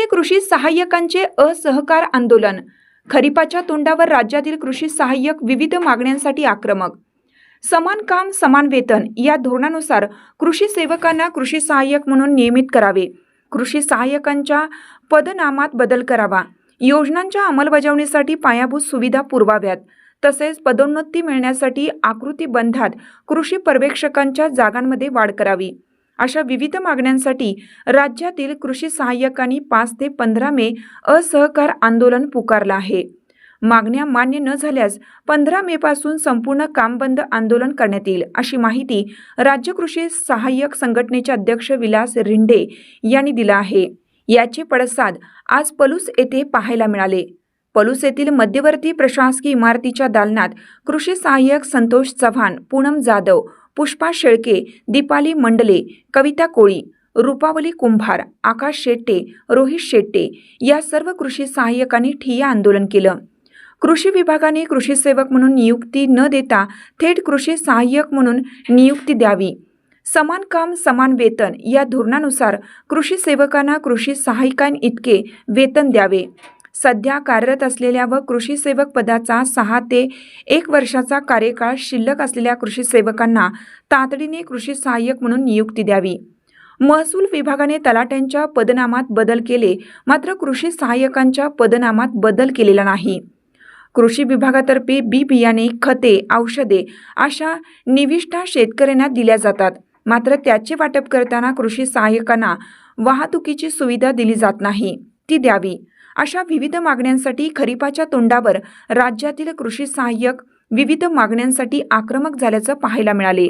पलूस कृषी सहाय्यकांचे असहकार आंदोलन. खरीपाच्या तोंडावर राज्यातील कृषी सहाय्यक विविध मागण्यांसाठी आक्रमक. समान काम समान वेतन या धोरणानुसार कृषी सेवकांना कृषी सहाय्यक म्हणून नियमित करावे. कृषी सहाय्यकांच्या पदनामात बदल करावा. योजनांच्या अंमलबजावणीसाठी पायाभूत सुविधा पुरवाव्यात. तसेच पदोन्नती मिळण्यासाठी आकृतीबंधात कृषी पर्यवेक्षकांच्या जागांमध्ये वाढ करावी. अशा विविध मागण्यांसाठी राज्यातील कृषी सहाय्यकांनी पाच ते पंधरा मे असहकार आंदोलन पुकारलं आहे. मागण्या मान्य न झाल्यास पंधरा मे पासून संपूर्ण काम बंद आंदोलन करण्यात येईल अशी माहिती राज्य कृषी सहाय्यक संघटनेचे अध्यक्ष विलास रिंडे यांनी दिला आहे. याचे पडसाद आज पलूस येथे पाहायला मिळाले. पलूस येथील मध्यवर्ती प्रशासकीय इमारतीच्या दालनात कृषी सहाय्यक संतोष चव्हाण पूनम जाधव पुष्पा शेळके दीपाली मंडले कविता कोळी रुपावली कुंभार आकाश शेट्टे रोहित शेट्टे या सर्व कृषी सहाय्यकांनी ठिय्या आंदोलन केलं. कृषी विभागाने कृषी सेवक म्हणून नियुक्ती न देता थेट कृषी सहाय्यक म्हणून नियुक्ती द्यावी. समान काम समान वेतन या धोरणानुसार कृषी सेवकांना कृषी सहाय्यकांइतके वेतन द्यावे. सध्या कार्यरत असलेल्या व कृषी सेवक पदाचा सहा ते एक वर्षाचा कार्यकाळ शिल्लक असलेल्या कृषी सेवकांना तातडीने कृषी सहाय्यक म्हणून नियुक्ती द्यावी. महसूल विभागाने तलाट्यांच्या पदनामात बदल केले मात्र कृषी सहाय्यकांच्या पदनामात बदल केलेला नाही. कृषी विभागातर्फे बी बियाणे खते औषधे अशा निविष्ठा शेतकऱ्यांना दिल्या जातात मात्र त्याचे वाटप करताना कृषी सहाय्यकांना वाहतुकीची सुविधा दिली जात नाही. ती द्यावी. अशा विविध मागण्यांसाठी खरीपाच्या तोंडावर राज्यातील कृषी सहाय्यक विविध मागण्यांसाठी आक्रमक झाल्याचं पाहायला मिळाले.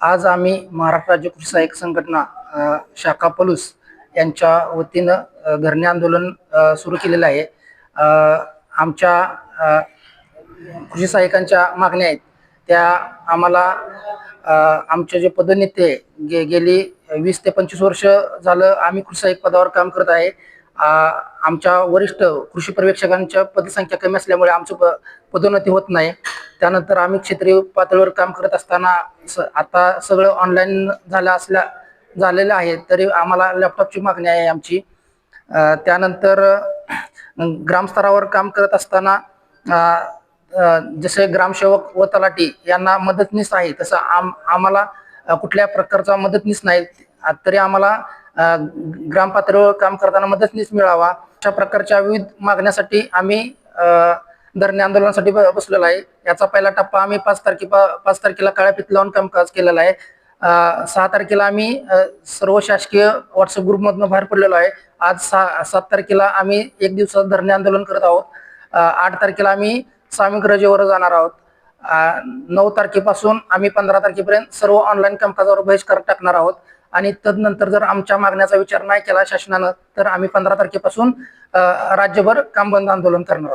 आज आम्ही महाराष्ट्र राज्य कृषी सहाय्यक संघटना शाखा पलूस यांच्या वतीनं धरणे आंदोलन सुरू केलेलं आहे. आमच्या कृषी सहाय्यकांच्या मागण्या आहेत. त्या आम्हाला आमचे जे पदनेते गे गेली वीस ते पंचवीस वर्ष झालं आम्ही कृषी सहाय्यक पदावर काम करत आहे. आमच्या वरिष्ठ कृषी पर्यवेक्षकांच्या पदसंख्या कमी असल्यामुळे आमची प पदोन्नती होत नाही. त्यानंतर आम्ही क्षेत्रीय पातळीवर काम करत असताना स आता सगळं ऑनलाईन झालं असल्या झालेलं आहे तरी आम्हाला लॅपटॉपची मागणी आहे आमची. त्यानंतर ग्रामस्तरावर काम करत असताना जसे ग्रामसेवक व तलाठी यांना मदतनीस आहे तसं आम आम्हाला कुठल्या प्रकारचा मदतनीस नाही. तरी आम्हाला ग्रामपातळीवर काम करताना मदतनीस मिळावा. अशा प्रकारच्या विविध मागण्यासाठी आम्ही धरणे आंदोलनासाठी ब- बसलेलो आहे. याचा पहिला टप्पा आम्ही पाच तारखे पाच तारखेला काळ्या फित लावून कामकाज केलेलं आहे. सहा तारखेला आम्ही सर्व शासकीय व्हॉट्सअप ग्रुपमधनं बाहेर पडलेलो आहे. आज सहा सात तारखेला आम्ही एक दिवसात धरणे आंदोलन करत आहोत. आठ तारखेला आम्ही सामूहिक रजेवर जाणार आहोत. नऊ तारखेपासून आम्ही पंधरा तारखेपर्यंत सर्व ऑनलाईन कामकाजावर बहिष्कार टाकणार आहोत. आणि तदनंतर जर आमच्या मागण्याचा विचार नाही केला शासनानं तर आम्ही पंधरा तारखेपासून राज्यभर काम बंद आंदोलन करणार आहोत.